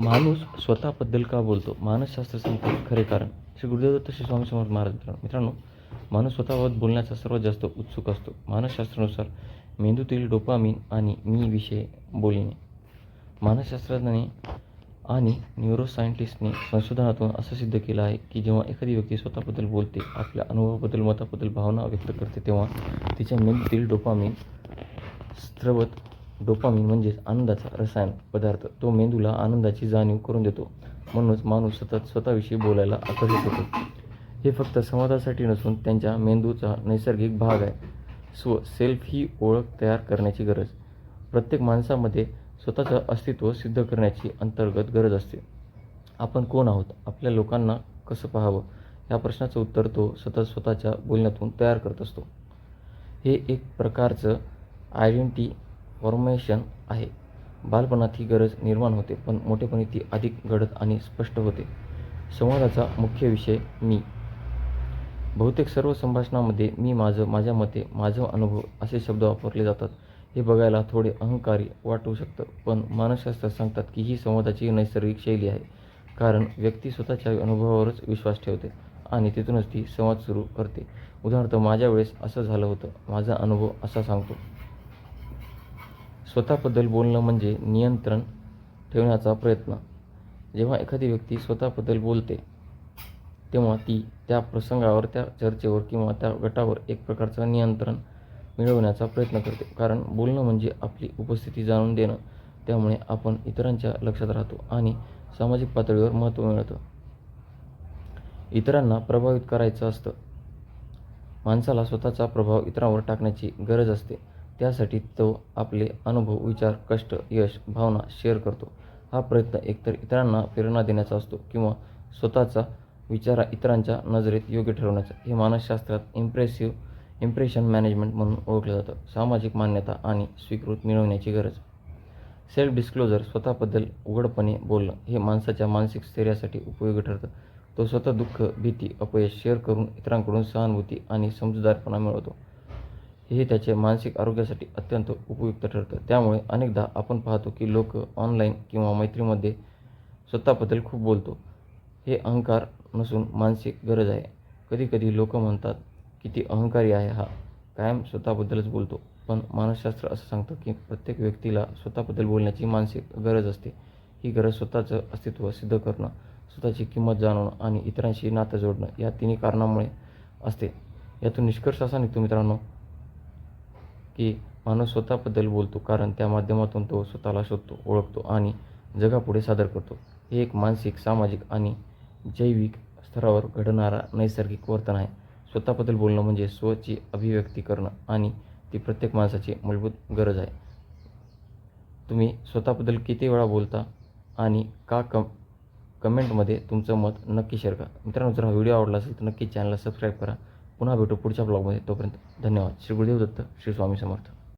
माणूस स्वतःबद्दल का बोलतो? मानसशास्त्र सांगते खरे कारण. श्री गुरुदेवदत्त श्री स्वामी समर्थ महाराज मित्रांनो मित्रांनो माणूस स्वतःबाबत बोलण्याचा सर्वात जास्त उत्सुक असतो. मानसशास्त्रानुसार मेंदूतील डोपामिन आणि मी विषय बोलणे. मानसशास्त्रज्ञाने आणि न्यूरोसायंटिस्टने संशोधनातून असं सिद्ध केलं आहे की जेव्हा एखादी व्यक्ती स्वतःबद्दल बोलते आपल्या अनुभवाबद्दल मताबद्दल भावना व्यक्त करते तेव्हा तिच्या मेंदूतील डोपामिन स्त्रवत डोपामिन म्हणजेच आनंदाचा रसायन पदार्थ. तो मेंदूला आनंदाची जाणीव करून देतो. म्हणूनच माणूस सतत स्वतःविषयी बोलायला आकर्षित होतो. हे फक्त संवादासाठी नसून त्यांच्या मेंदूचा नैसर्गिक भाग आहे. स्व सेल्फ ही ओळख तयार करण्याची गरज. प्रत्येक माणसामध्ये स्वतःचं अस्तित्व सिद्ध करण्याची अंतर्गत गरज असते. आपण कोण आहोत? आपल्या लोकांना कसं पाहावं? या प्रश्नाचं उत्तर तो सतत स्वतःच्या बोलण्यातून तयार करत असतो. हे एक प्रकारचं आयडेंटिटी फॉर्मेशन आहे. बालपणात ही गरज निर्माण होते पण मोठेपणी ती अधिक घडत आणि स्पष्ट होते. संवादाचा मुख्य विषय मी. बहुतेक सर्व संभाषणामध्ये मी माझं माझ्या मते माझं अनुभव असे शब्द वापरले जातात. हे बघायला थोडे अहंकारी वाटू शकतं पण मानसशास्त्र सांगतात की ही संवादाची नैसर्गिक शैली आहे. कारण व्यक्ती स्वतःच्या अनुभवावरच विश्वास ठेवते आणि तिथूनच ती संवाद सुरू करते. उदाहरणार्थ माझ्या वेळेस असं झालं होतं. माझा अनुभव असा सांगतो. स्वतःबद्दल बोलणं म्हणजे नियंत्रण ठेवण्याचा प्रयत्न. जेव्हा एखादी व्यक्ती स्वतःबद्दल बोलते तेव्हा ती त्या प्रसंगावर त्या चर्चेवर किंवा त्या गटावर एक प्रकारचं नियंत्रण मिळवण्याचा प्रयत्न करते. कारण बोलणं म्हणजे आपली उपस्थिती जाणून देणं त्यामुळे आपण इतरांच्या लक्षात राहतो आणि सामाजिक पातळीवर महत्त्व मिळतं. इतरांना प्रभावित करायचं असतं. माणसाला स्वतःचा प्रभाव इतरांवर टाकण्याची गरज असते. त्यासाठी तो आपले अनुभव विचार कष्ट यश भावना शेअर करतो. हा प्रयत्न एकतर इतरांना प्रेरणा देण्याचा असतो किंवा स्वतःचा विचारा इतरांच्या नजरेत योग्य ठरवण्याचा. हे मानसशास्त्रात इम्प्रेसिव्ह इम्प्रेशन मॅनेजमेंट म्हणून ओळखलं जातं. सामाजिक मान्यता आणि स्वीकृत मिळवण्याची गरज. सेल्फ डिस्क्लोजर स्वतःबद्दल उघडपणे बोलणं हे माणसाच्या मानसिक स्थैर्यासाठी उपयोगी ठरतं. तो स्वतः दुःख भीती अपयश शेअर करून इतरांकडून सहानुभूती आणि समजूतदारपणा मिळवतो. हे त्याच्या मानसिक आरोग्यासाठी अत्यंत उपयुक्त ठरतं. त्यामुळे अनेकदा आपण पाहतो की लोक ऑनलाईन किंवा मैत्रीमध्ये स्वतःबद्दल खूप बोलतो. हे अहंकार नसून मानसिक गरज आहे. कधीकधी लोक म्हणतात किती अहंकारी आहे हा. कायम स्वतःबद्दलच बोलतो. पण मानसशास्त्र असं सांगतं की प्रत्येक व्यक्तीला स्वतःबद्दल बोलण्याची मानसिक गरज असते. ही गरज स्वतःचं अस्तित्व सिद्ध करणं स्वतःची किंमत जाणवणं आणि इतरांशी नातं जोडणं या तिन्ही कारणामुळे असते. यातून निष्कर्ष असा निघतो मित्रांनो की माणूस स्वतःबद्दल बोलतो कारण त्या माध्यमातून तो स्वतःला शोधतो ओळखतो आणि जगापुढे सादर करतो. हे एक मानसिक सामाजिक आणि जैविक स्तरावर घडणारा नैसर्गिक वर्तन आहे. स्वतःबद्दल बोलणं म्हणजे स्वची अभिव्यक्ती करणं आणि ती प्रत्येक माणसाची मूलभूत गरज आहे. तुम्ही स्वतःबद्दल किती वेळा बोलता आणि का कम कमेंटमध्ये तुमचं मत नक्की शेअर करा. मित्रांनो जर हा व्हिडिओ आवडला असेल तर नक्की चॅनलला सबस्क्राईब करा. पुन्हा भेटू पुढच्या ब्लॉगमध्ये तोपर्यंत धन्यवाद. श्री गुरुदेव दत्त श्री स्वामी समर्थ.